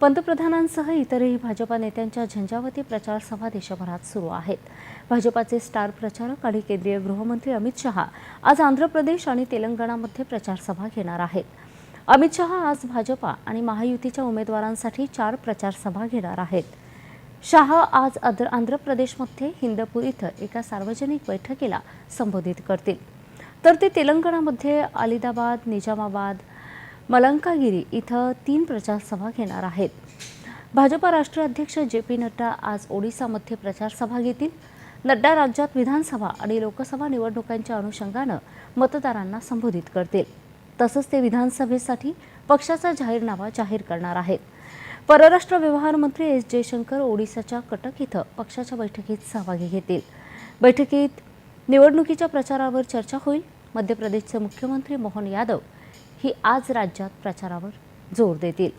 पंतप्रधानांसह इतरही भाजपा नेत्यांच्या झंझावती प्रचारसभा देशभरात सुरू आहेत. भाजपाचे स्टार प्रचारक आणि केंद्रीय गृहमंत्री अमित शहा आज आंध्र प्रदेश आणि तेलंगणामध्ये प्रचारसभा घेणार आहेत. अमित शहा आज भाजपा आणि महायुतीच्या उमेदवारांसाठी चार प्रचारसभा घेणार आहेत. शहा आज आंध्र प्रदेशमध्ये हिंदपूर इथं एका सार्वजनिक बैठकीला संबोधित करतील. तर ते तेलंगणामध्ये अलिदाबाद निजामाबाद मलंकागिरी इथं तीन प्रचारसभा घेणार आहेत. भाजपा राष्ट्रीय अध्यक्ष जे पी नड्डा आज ओडिसामध्ये प्रचारसभा घेतील. नड्डा राज्यात विधानसभा आणि लोकसभा निवडणुकांच्या अनुषंगानं मतदारांना संबोधित करतील. तसंच ते विधानसभेसाठी पक्षाचा जाहीरनामा जाहीर करणार आहेत. परराष्ट्र व्यवहार मंत्री एस जयशंकर ओडिसाच्या कटक इथं पक्षाच्या बैठकीत सहभागी घेतील. बैठकीत निवडणुकीच्या प्रचारावर चर्चा होईल. मध्य प्रदेशचे मुख्यमंत्री मोहन यादव ही आज राज्यात प्रचारावर जोर देतील.